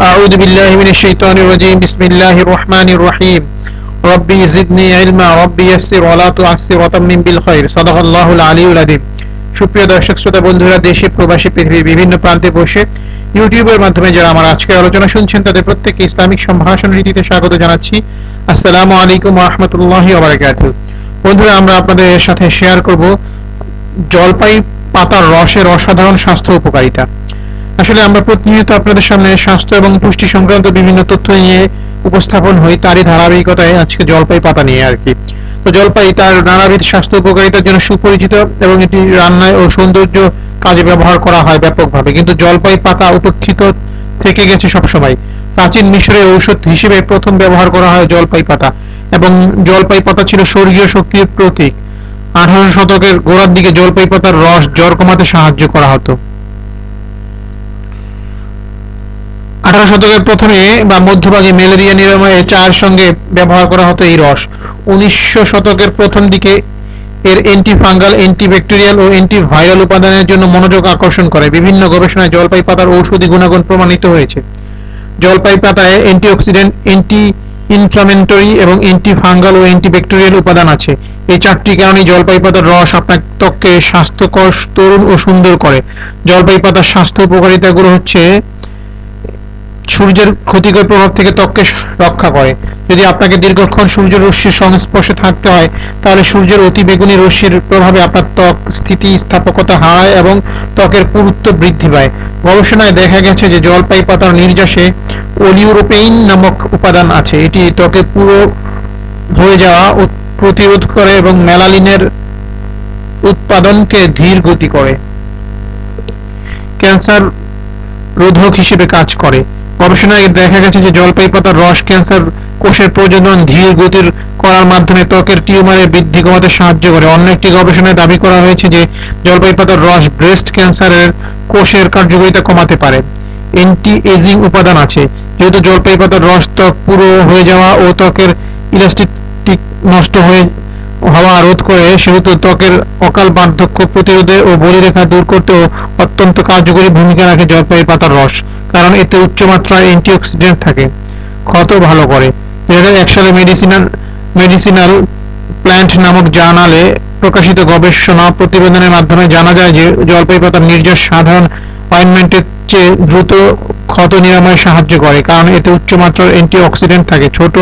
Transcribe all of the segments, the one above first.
أعوذ بالله من الشيطان الرجيم بسم الله الرحمن الرحيم ربي زدني علما ربي يسر ولا تعسر وتمم بالخير صدق الله العلي العظيم সুপ্রিয় দর্শক শ্রোতা বন্ধুরা দেশে প্রবাসী পৃথিবীর বিভিন্ন প্রান্তে বসে ইউটিউবের মাধ্যমে যারা আমার আজকের আলোচনা শুনছেন তাদের প্রত্যেককে ইসলামিক সম্ভাষণ রীতিতে স্বাগত জানাচ্ছি আসসালামু আলাইকুম রহমতুল্লাহি ওবারাকাতুহু বন্ধুরা আমরা আপনাদের সাথে শেয়ার করব জলপাই পাতার রসের অসাধারণ স্বাস্থ্য উপকারিতা আসলে আমরা প্রতিনিয়ত আপনাদের সামনে স্বাস্থ্য এবং পুষ্টি সংক্রান্ত বিভিন্ন তথ্য নিয়ে উপস্থাপন হই, তারই ধারাবাহিকতায় আজকে জলপাই পাতা নিয়ে আর কি। তো জলপাই তার নানাবিধ স্বাস্থ্য উপকারিতার জন্য সুপরিচিত এবং এটি রান্নায় ও সৌন্দর্য কাজে ব্যবহার করা হয় ব্যাপকভাবে। কিন্তু জলপাই পাতা উপেক্ষিত থেকে গেছে সবসময়। প্রাচীন মিশরে ঔষধ হিসেবে প্রথম ব্যবহার করা হয় জলপাই পাতা এবং জলপাই পাতা ছিল স্বর্গীয় শক্তির প্রতীক। আঠারো শতকের গোড়ার দিকে জলপাই পাতার রস জ্বর কমাতে সাহায্য করা হতো। আঠারো শতকের প্রথমে বা মধ্যভাগে ম্যালেরিয়া নিরাময়ে চায়ের সঙ্গে ব্যবহার করা হতো এই রস। উনিশশো শতকের প্রথম দিকে এর অ্যান্টি ফাঙ্গাল অ্যান্টিব্যাকটেরিয়াল ও অ্যান্টিভাইরাল উপাদানের জন্য মনোযোগ আকর্ষণ করে। বিভিন্ন গবেষণায় জলপাই পাতার ঔষধি গুণাগুণ প্রমাণিত হয়েছে। জলপাই পাতায় অ্যান্টিঅক্সিডেন্ট অ্যান্টি ইনফ্লামেটরি এবং অ্যান্টি ফাঙ্গাল ও অ্যান্টিব্যাকটেরিয়াল উপাদান আছে। এই চারটি কারণে জলপাই পাতার রস আপনার ত্বককে স্বাস্থ্যকর তরুণ ও সুন্দর করে। জলপাই পাতার স্বাস্থ্য উপকারিতাগুলো হচ্ছে সূর্যের ক্ষতিকর প্রভাব থেকে ত্বককে রক্ষা করে। যদি আপনাকে দীর্ঘক্ষণ সূর্যের রশ্মির সংস্পর্শে থাকতে হয়, তাহলে সূর্যের অতি বেগুনি রশ্মির প্রভাবে আপনার ত্বক স্থিতি স্থাপকতা হারায় এবং ত্বকের পুরুত্ব বৃদ্ধি পায়। গবেষণায় দেখা গেছে যে জলপাই পাতার নির্যাসে অলিউরোপেইন নামক উপাদান আছে। এটি ত্বকে পুরো হয়ে যাওয়া প্রতিরোধ করে এবং মেলালিনের উৎপাদনকে ধীর গতি করে। ক্যান্সার রোধক হিসেবে কাজ করে। গবেষণায় দেখা গেছে যে জলপাই পাতার রস ক্যান্সার কোষের প্রজনন ধীর গতির করার মাধ্যমে ত্বকের টিউমারের বৃদ্ধি কমাতে সাহায্য করে। অন্য একটি গবেষণায় দাবি করা হয়েছে যে জলপাই পাতার রস ব্রেস্ট ক্যান্সারের কোষের কার্যকারিতা কমাতে পারে। অ্যান্টি এজিং উপাদান আছে। যেহেতু জলপাই পাতার রস ত্বক পুরো হয়ে যাওয়া ও ত্বকের ইলাস্টিক নষ্ট হয়ে হওয়া রোধ করে সেহেতু ত্বকের অকাল বার্ধক্য প্রতিরোধে ও বলিরেখা দূর করতেও অত্যন্ত কার্যকরী ভূমিকা রাখে জলপাই পাতার রস, কারণ এতে উচ্চমাত্রায় অ্যান্টিঅক্সিডেন্ট থাকে। ক্ষত ভালো করে। দুই এক সালে মেডিসিনাল মেডিসিনাল প্ল্যান্ট নামক জার্নালে প্রকাশিত গবেষণা প্রতিবেদনের মাধ্যমে জানা যায় যে জলপাই পাতার নির্যাস সাধারণ অয়েনমেন্টের চেয়ে দ্রুত ক্ষত নিরাময়ে সাহায্য করে, কারণ এতে উচ্চমাত্রার অ্যান্টিঅক্সিডেন্ট থাকে। ছোট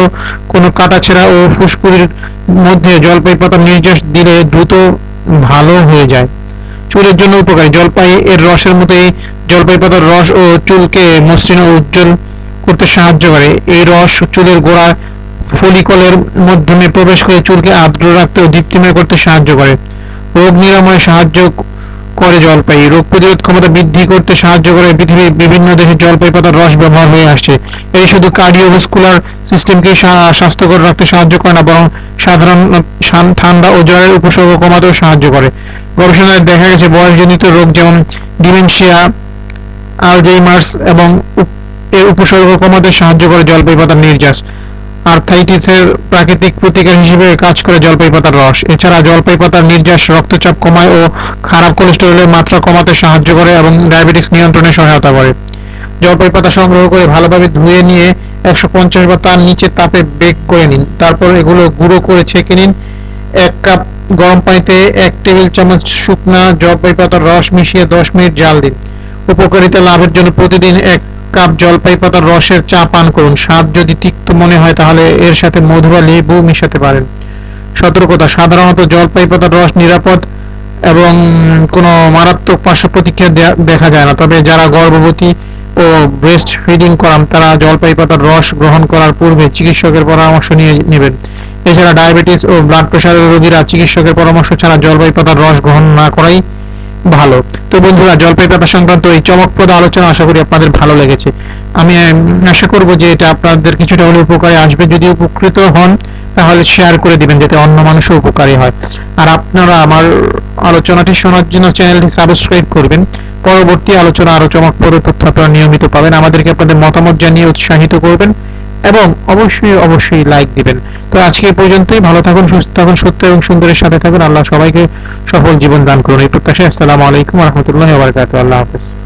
কোনো কাটাছেঁড়া ও ফুসকুড়ির মধ্যে জলপাই পাতার নির্যাস দিলে দ্রুত ভালো হয়ে যায়। চুলের জন্য উপকারী। জলপাই, এর রসের মতো এই জলপাই পাতার রস ও চুলকে মসৃণ ও উজ্জ্বল করতে সাহায্য করে। এই রস চুলের গোড়া ফলিকলের মাধ্যমে প্রবেশ করে চুলকে আর্দ্র রাখতে ও দীপ্তিময় করতে সাহায্য করে। রোগ নিরাময়ে সাহায্য করে জলপাই। রোগ প্রতিরোধ ক্ষমতা বৃদ্ধি করতে সাহায্য করে পৃথিবীর বিভিন্ন দেশে জলপাই পাতার রস ব্যবহার হয়ে আসছে। এই শুধু কার্ডিওভাস্কুলার সিস্টেমকে স্বাস্থ্যকর রাখতে সাহায্য করে না, বরং সাধারণ ঠান্ডা ও জ্বরের উপসর্গ কমাতেও সাহায্য করে। গবেষণায় দেখা গেছে, বয়সজনিত রোগ যেমন ডিমেনশিয়া, আলজেইমার্স এবং এর উপসর্গ কমাতে সাহায্য করে জলপাই পাতার নির্যাস। আর্থাইটিসের প্রাকৃতিক প্রতিকার হিসেবে কাজ করে জলপাই পাতার রস। এছাড়া জলপাই পাতার নির্যাস, রক্তচাপ কমায় ও খারাপ কোলেস্টেরলের মাত্রা কমাতে সাহায্য করে এবং ডায়াবেটিক্স নিয়ন্ত্রণে সহায়তা করে। জলপাই পাতা সংগ্রহ করে ভালোভাবে ধুয়ে নিয়ে একশো পঞ্চাশ বা তার নিচে তাপে বেক করে নিন। তারপর এগুলো গুঁড়ো করে ছেঁকে নিন। এক কাপ গরম পানিতে এক টেবিল চামচ শুকনা জলপাই পাতার রস মিশিয়ে দশ মিনিট জাল দিন। উপকারিতা লাভের জন্য প্রতিদিন এক কাপ জলপাই পাতার রসের চা পান করুন। স্বাদ যদি তিক্ত মনে হয়, তাহলে এর সাথে মধু বা লেবু মিশাতে পারেন। সতর্কতা, সাধারণত জলপাই পাতার রস নিরাপদ এবং কোনো মারাত্মক পার্শ্ব প্রতিক্রিয়া দেখা যায় না। তবে যারা গর্ভবতী ও ব্রেস্ট ফিডিং করান, তারা জলপাই পাতার রস গ্রহণ করার পূর্বে চিকিৎসকের পরামর্শ নিয়ে নেবেন। এছাড়া ডায়াবেটিস ও ব্লাড প্রেশারের রোগীরা চিকিৎসকের পরামর্শ ছাড়া জলপাই পাতার রস গ্রহণ না করাই ভালো। তো বন্ধুরা জলপাই পাতা সংক্রান্ত এই চমকপ্রদ আলোচনা আশা করি আপনাদের ভালো লেগেছে। আমি আশা করব যে এটা আপনাদের কিছুটা হলে উপকারে আসবে। যদি উপকৃত হন, তাহলে শেয়ার করে দিবেন, যাতে অন্য মানুষও উপকারী হয়। আর আপনারা আমার আলোচনাটি শোনার জন্য চ্যানেলটি সাবস্ক্রাইব করবেন। পরবর্তী আলোচনা আরও চমকপ্রদ তথ্য আপনারা নিয়মিত পাবেন। আমাদেরকে আপনাদের মতামত জানিয়ে উৎসাহিত করবেন। এবং অবশ্যই অবশ্যই লাইক দিবেন। তো আজকে পর্যন্তই। ভালো থাকুন, সুস্থ থাকুন, সত্য এবং সুন্দরের সাথে থাকুন। আল্লাহ সবাইকে সফল জীবন দান করুন। এই প্রত্যাশায় আসসালামু আলাইকুম রহমতুল্লাহ আল্লাহ হাফেজ।